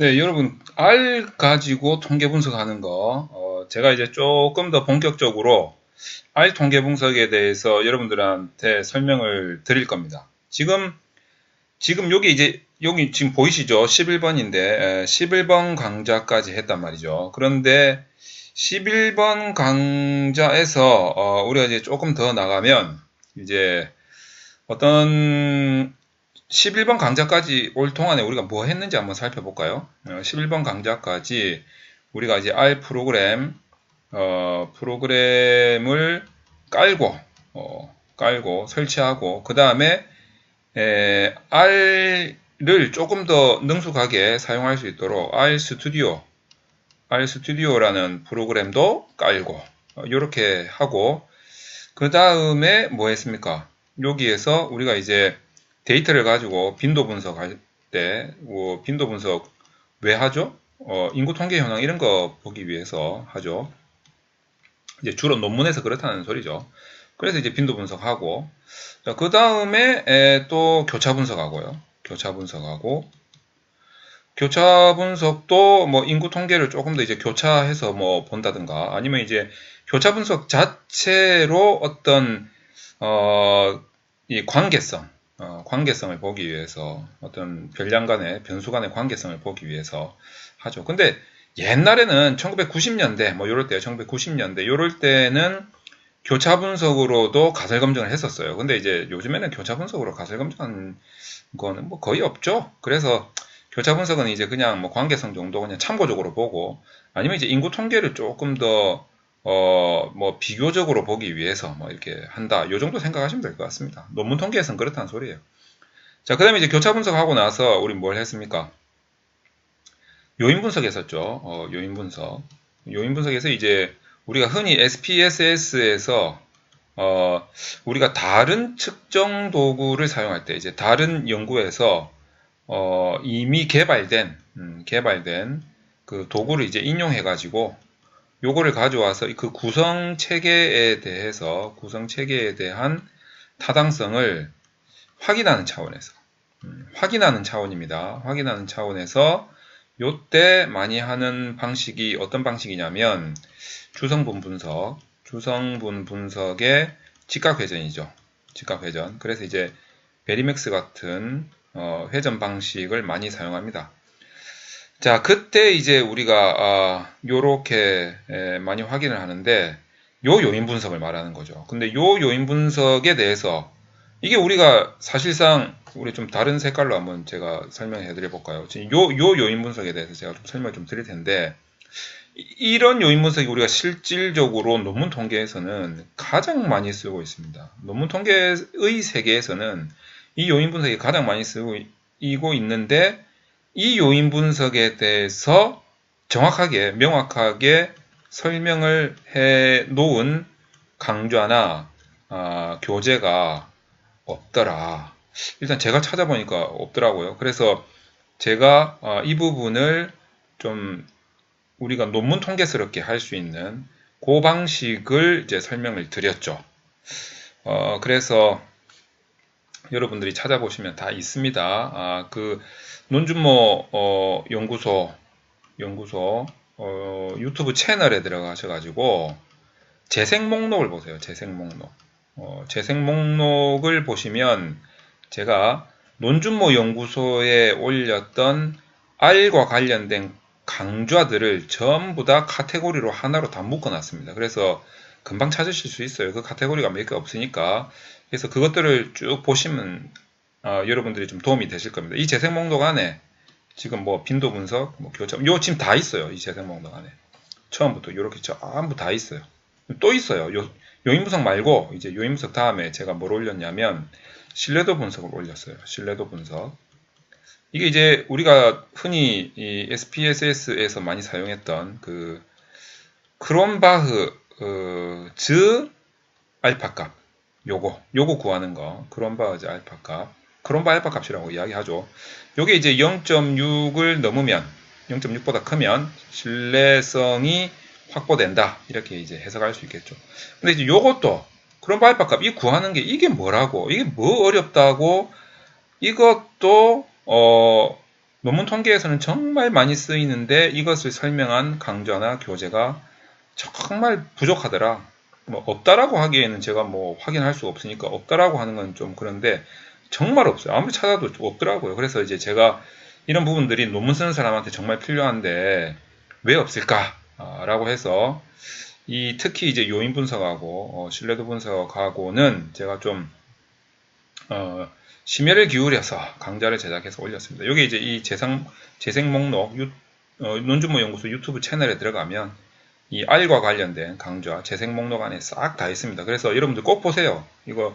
네, 여러분 R 가지고 통계 분석하는 거 어, 제가 이제 조금 더 본격적으로 R 통계 분석에 대해서 여러분들한테 설명을 드릴 겁니다. 지금 지금 여기 이제 여기 지금 보이시죠? 11번인데 11번 강좌까지 했단 말이죠. 그런데 11번 강좌에서 어, 우리가 이제 조금 더 나가면 이제 어떤 11번 강좌까지 올 동안에 우리가 뭐 했는지 한번 살펴볼까요? 11번 어, 강좌까지 우리가 이제 R 프로그램 어, 프로그램을 깔고 어, 깔고 설치하고 그 다음에 R를 조금 더 능숙하게 사용할 수 있도록 R 스튜디오 R 스튜디오라는 프로그램도 깔고 이렇게 어, 하고 그 다음에 뭐 했습니까? 여기에서 우리가 이제 데이터를 가지고 빈도 분석할 때, 뭐 빈도 분석 왜 하죠? 어, 인구 통계 현황 이런 거 보기 위해서 하죠. 이제 주로 논문에서 그렇다는 소리죠. 그래서 이제 빈도 분석하고, 그 다음에 또 교차 분석하고요. 교차 분석하고, 교차 분석도 뭐 인구 통계를 조금 더 이제 교차해서 뭐 본다든가, 아니면 이제 교차 분석 자체로 어떤, 어, 이 관계성, 어, 관계성을 보기 위해서 어떤 별량 간의 변수 간의 관계성을 보기 위해서 하죠. 근데 옛날에는 1990년대 뭐 이럴 때 1990년대 이럴 때는 교차 분석으로도 가설 검증을 했었어요. 근데 이제 요즘에는 교차 분석으로 가설 검증하는 거는 뭐 거의 없죠. 그래서 교차 분석은 이제 그냥 뭐 관계성 정도 그냥 참고적으로 보고 아니면 이제 인구 통계를 조금 더 어, 뭐, 비교적으로 보기 위해서 뭐 이렇게 한다. 요 정도 생각하시면 될 것 같습니다. 논문 통계에서는 그렇다는 소리예요. 자, 그 다음에 이제 교차 분석하고 나서 우리 뭘 했습니까? 요인 분석 했었죠. 어, 요인 분석. 요인 분석에서 이제 우리가 흔히 SPSS에서 어, 우리가 다른 측정 도구를 사용할 때 이제 다른 연구에서 어, 이미 개발된 음, 개발된 그 도구를 이제 인용해 가지고 요거를 가져와서 그 구성 체계에 대해서 구성 체계에 대한 타당성을 확인하는 차원에서 음, 확인하는 차원입니다. 확인하는 차원에서 요때 많이 하는 방식이 어떤 방식이냐면 주성분 분석, 주성분 분석의 직각 회전이죠. 직각 회전. 그래서 이제 베리맥스 같은 어, 회전 방식을 많이 사용합니다. 자, 그때 이제 우리가 아, 요렇게 에, 많이 확인을 하는데 요 요인 분석을 말하는 거죠. 근데 요 요인 분석에 대해서 이게 우리가 사실상 우리 좀 다른 색깔로 한번 제가 설명해 드려 볼까요? 지금 요, 요 요인 분석에 대해서 제가 좀 설명 좀 드릴 텐데 이런 요인 분석이 우리가 실질적으로 논문 통계에서는 가장 많이 쓰고 있습니다. 논문 통계의 세계에서는 이 요인 분석이 가장 많이 쓰고 있는데 이 요인 분석에 대해서 정확하게 명확하게 설명을 해 놓은 강좌나 아, 교재가 없더라. 일단 제가 찾아보니까 없더라고요. 그래서 제가 아, 이 부분을 좀 우리가 논문 통계스럽게 할 수 있는 그 방식을 이제 설명을 드렸죠. 어, 그래서 여러분들이 찾아보시면 다 있습니다. 아, 그 논준모 어, 연구소 연구소 어, 유튜브 채널에 들어가셔가지고 재생 목록을 보세요. 재생 목록. 어, 재생 목록을 보시면 제가 논준모 연구소에 올렸던 R과 관련된 강좌들을 전부 다 카테고리로 하나로 다 묶어놨습니다. 그래서 금방 찾으실 수 있어요. 그 카테고리가 몇 개 없으니까. 그래서 그것들을 쭉 보시면 어, 여러분들이 좀 도움이 되실 겁니다. 이 재생 목록 안에 지금 뭐 빈도 분석, 뭐 교차, 요 지금 다 있어요. 이 재생 목록 안에. 처음부터 이렇게 전부 다 있어요. 또 있어요. 요, 요인 분석 말고 이제 요인 분석 다음에 제가 뭘 올렸냐면 신뢰도 분석을 올렸어요. 신뢰도 분석. 이게 이제 우리가 흔히 이 SPSS에서 많이 사용했던 그 크롬바흐 어, 즈 알파 값 요거 요거 구하는 거 크롬바흐 즈 알파 값 크롬바 알파 값이라고 이야기하죠. 요게 이제 0.6을 넘으면 0.6보다 크면 신뢰성이 확보된다. 이렇게 이제 해석할 수 있겠죠. 근데 이제 요것도 크롬바 알파 값 이 구하는 게 이게 뭐라고? 이게 뭐 어렵다고? 이것도 어 논문 통계에서는 정말 많이 쓰이는데 이것을 설명한 강좌나 교재가 정말 부족하더라. 뭐 없다라고 하기에는 제가 뭐 확인할 수가 없으니까 없다라고 하는 건 좀 그런데 정말 없어요. 아무리 찾아도 없더라고요. 그래서 이제 제가 이런 부분들이 논문 쓰는 사람한테 정말 필요한데 왜 없을까라고 해서 이 특히 이제 요인 분석하고 어, 신뢰도 분석하고는 제가 좀 어, 심혈을 기울여서 강좌를 제작해서 올렸습니다. 여기 이제 이 재생 재생 목록 유, 어, 논준모 연구소 유튜브 채널에 들어가면 이 R과 관련된 강좌 재생 목록 안에 싹 다 있습니다. 그래서 여러분들 꼭 보세요. 이거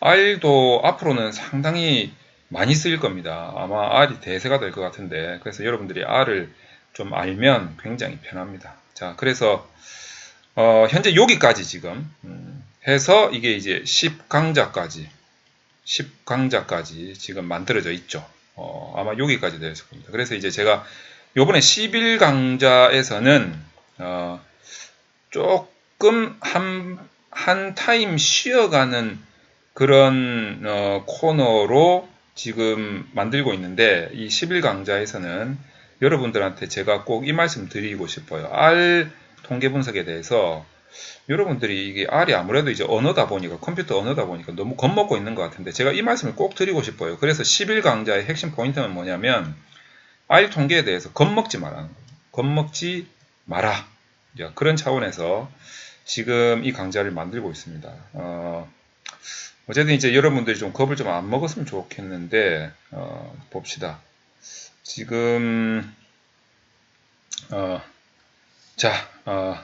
R도 앞으로는 상당히 많이 쓰일 겁니다. 아마 R이 대세가 될 것 같은데 그래서 여러분들이 R을 좀 알면 굉장히 편합니다. 자, 그래서 어, 현재 여기까지 지금 음, 해서 이게 이제 10강좌까지 10강좌까지 지금 만들어져 있죠. 어, 아마 여기까지 되었을 겁니다. 그래서 이제 제가 요번에 11강좌에서는 어, 조금 한, 한 타임 쉬어가는 그런 어, 코너로 지금 만들고 있는데 이 11강좌에서는 여러분들한테 제가 꼭 이 말씀 드리고 싶어요. R 통계 분석에 대해서 여러분들이 이게 R이 아무래도 이제 언어다 보니까 컴퓨터 언어다 보니까 너무 겁먹고 있는 것 같은데 제가 이 말씀을 꼭 드리고 싶어요. 그래서 11강좌의 핵심 포인트는 뭐냐면 R 통계에 대해서 겁먹지 마라. 겁먹지 마라. 그런 차원에서 지금 이 강좌를 만들고 있습니다. 어, 어쨌든 이제 여러분들이 좀 겁을 좀 안 먹었으면 좋겠는데 어, 봅시다. 지금 어, 자, 어,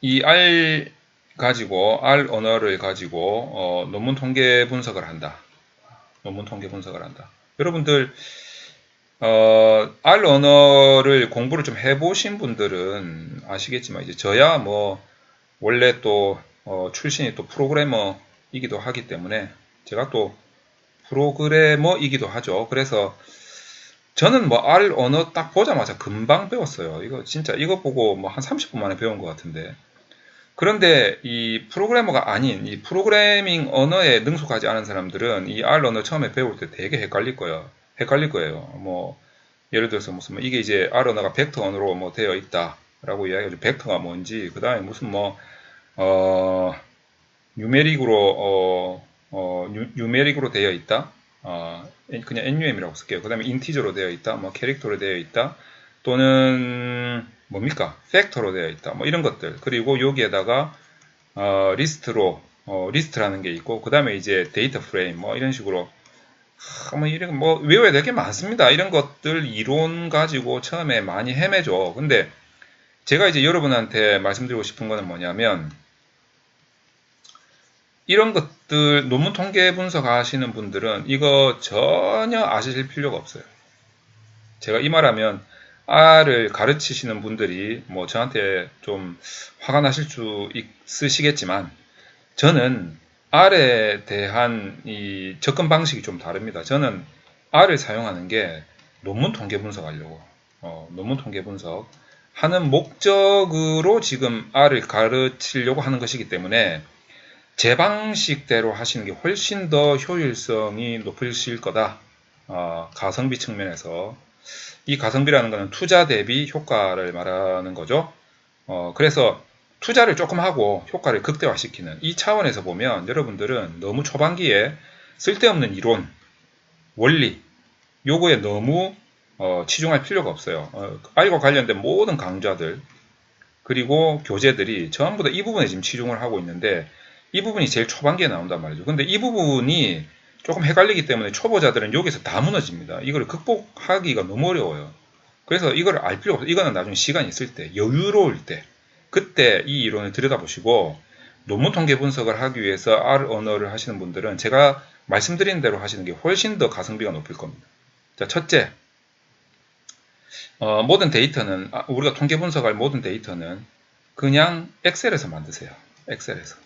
이 R 가지고 R 언어를 가지고 어, 논문 통계 분석을 한다. 논문 통계 분석을 한다. 여러분들 어, R 언어를 공부를 좀 해보신 분들은 아시겠지만 이제 저야 뭐 원래 또 어, 출신이 또 프로그래머이기도 하기 때문에 제가 또 프로그래머이기도 하죠. 그래서 저는 뭐 R 언어 딱 보자마자 금방 배웠어요. 이거 진짜 이거 보고 뭐 한 30분 만에 배운 것 같은데. 그런데 이 프로그래머가 아닌 이 프로그래밍 언어에 능숙하지 않은 사람들은 이 R 언어 처음에 배울 때 되게 헷갈릴 거예요. 헷갈릴 거예요. 뭐 예를 들어서 무슨 뭐 이게 이제 R 언어가 벡터 언어로 뭐 되어 있다라고 이야기하죠. 벡터가 뭔지 그 다음에 무슨 뭐 어 뉴메릭으로 어, 어 뉴, 뉴메릭으로 되어 있다. 어, 그냥 NUM이라고 쓸게요. 그 다음에 인티저로 되어 있다, 뭐 캐릭터로 되어 있다, 또는 뭡니까? 팩터로 되어 있다, 뭐 이런 것들. 그리고 여기에다가 어, 리스트로 어, 리스트라는 게 있고, 그 다음에 이제 데이터 프레임, 뭐 이런 식으로 하, 뭐 이런 뭐 외워야 될 게 많습니다. 이런 것들 이론 가지고 처음에 많이 헤매죠. 근데 제가 이제 여러분한테 말씀드리고 싶은 거는 뭐냐면 이런 것들 논문 통계 분석 하시는 분들은 이거 전혀 아실 필요가 없어요. 제가 이 말하면 R을 가르치시는 분들이 뭐 저한테 좀 화가 나실 수 있으시겠지만 저는 R에 대한 이 접근 방식이 좀 다릅니다. 저는 R을 사용하는 게 논문 통계 분석하려고 어, 논문 통계 분석 하는 목적으로 지금 R을 가르치려고 하는 것이기 때문에 제 방식대로 하시는 게 훨씬 더 효율성이 높으실 거다. 어, 가성비 측면에서 이 가성비라는 것은 투자 대비 효과를 말하는 거죠. 어, 그래서 투자를 조금 하고 효과를 극대화시키는 이 차원에서 보면 여러분들은 너무 초반기에 쓸데없는 이론, 원리, 요거에 너무 어, 치중할 필요가 없어요. 어, 알과 관련된 모든 강좌들 그리고 교재들이 전부 다 이 부분에 지금 치중을 하고 있는데 이 부분이 제일 초반기에 나온단 말이죠. 근데 이 부분이 조금 헷갈리기 때문에 초보자들은 여기서 다 무너집니다. 이걸 극복하기가 너무 어려워요. 그래서 이걸 알 필요가 없어요. 이거는 나중에 시간이 있을 때, 여유로울 때, 그때 이 이론을 들여다보시고 논문 통계 분석을 하기 위해서 R 언어를 하시는 분들은 제가 말씀드린 대로 하시는 게 훨씬 더 가성비가 높을 겁니다. 자, 첫째, 어, 모든 데이터는, 아, 우리가 통계 분석할 모든 데이터는 그냥 엑셀에서 만드세요. 엑셀에서.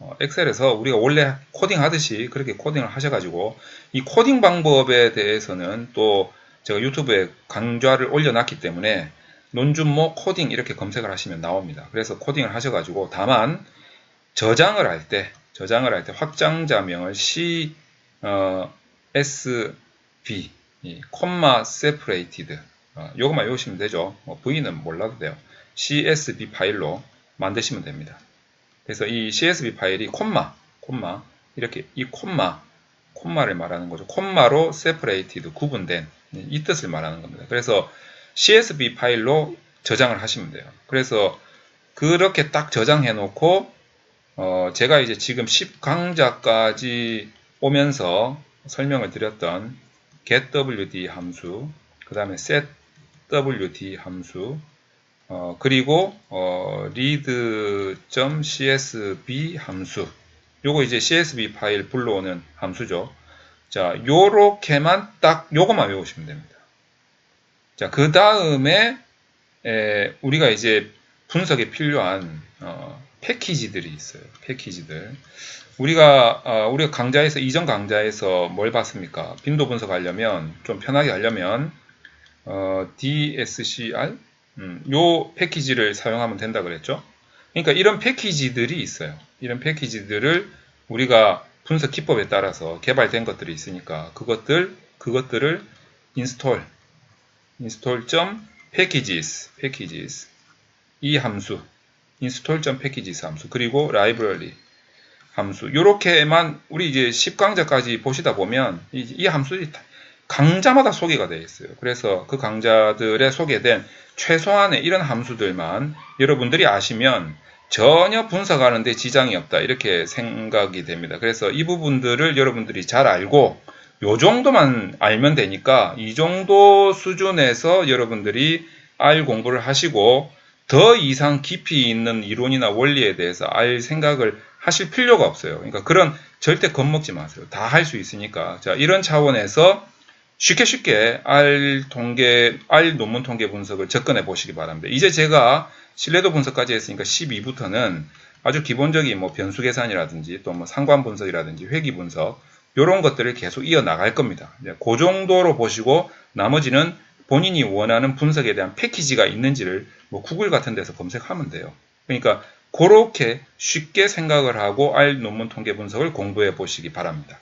어, 엑셀에서 우리가 원래 코딩 하듯이 그렇게 코딩을 하셔가지고 이 코딩 방법에 대해서는 또 제가 유튜브에 강좌를 올려놨기 때문에 논준모 코딩 이렇게 검색을 하시면 나옵니다. 그래서 코딩을 하셔가지고 다만 저장을 할 때 저장을 할 때 확장자명을 C 어, 이 콤마 separated 어, 요것만 외우시면 되죠. 뭐 V는 몰라도 돼요. CSV 파일로 만드시면 됩니다. 그래서 이 CSV 파일이 콤마, 콤마 이렇게 이 콤마, 콤마를 말하는 거죠. 콤마로 separated 구분된 이 뜻을 말하는 겁니다. 그래서 CSV 파일로 저장을 하시면 돼요. 그래서 그렇게 딱 저장해 놓고 어, 제가 이제 지금 10강좌까지 오면서 설명을 드렸던 getWD 함수, 그 다음에 setWD 함수, 어, 그리고 어, read.csv 함수, 요거 이제 CSV 파일 불러오는 함수죠. 자, 요렇게만 딱 요것만 외우시면 됩니다. 자, 그 다음에 우리가 이제 분석에 필요한 어, 패키지들이 있어요. 패키지들. 우리가 어, 우리가 강좌에서 이전 강좌에서 뭘 봤습니까? 빈도 분석하려면 좀 편하게 하려면 어, DSCR 음, 요 패키지를 사용하면 된다 그랬죠. 그러니까 이런 패키지들이 있어요. 이런 패키지들을 우리가 분석 기법에 따라서 개발된 것들이 있으니까 그것들 그것들을 install install.packages packages 이 함수 install.packages 함수 그리고 library 함수 요렇게만 우리 이제 10강좌까지 보시다 보면 이, 이 함수들이 강좌마다 소개가 되어 있어요. 그래서 그 강좌들에 소개된 최소한의 이런 함수들만 여러분들이 아시면 전혀 분석하는데 지장이 없다 이렇게 생각이 됩니다. 그래서 이 부분들을 여러분들이 잘 알고 요 정도만 알면 되니까 이 정도 수준에서 여러분들이 R 공부를 하시고 더 이상 깊이 있는 이론이나 원리에 대해서 알 생각을 하실 필요가 없어요. 그러니까 그런 절대 겁먹지 마세요. 다 할 수 있으니까. 자, 이런 차원에서 쉽게 쉽게 R 통계, R 논문 통계 분석을 접근해 보시기 바랍니다. 이제 제가 신뢰도 분석까지 했으니까 12부터는 아주 기본적인 뭐 변수 계산이라든지 또 뭐 상관 분석이라든지 회귀 분석 이런 것들을 계속 이어 나갈 겁니다. 그 정도로 보시고 나머지는 본인이 원하는 분석에 대한 패키지가 있는지를 뭐 구글 같은 데서 검색하면 돼요. 그러니까 그렇게 쉽게 생각을 하고 R 논문 통계 분석을 공부해 보시기 바랍니다.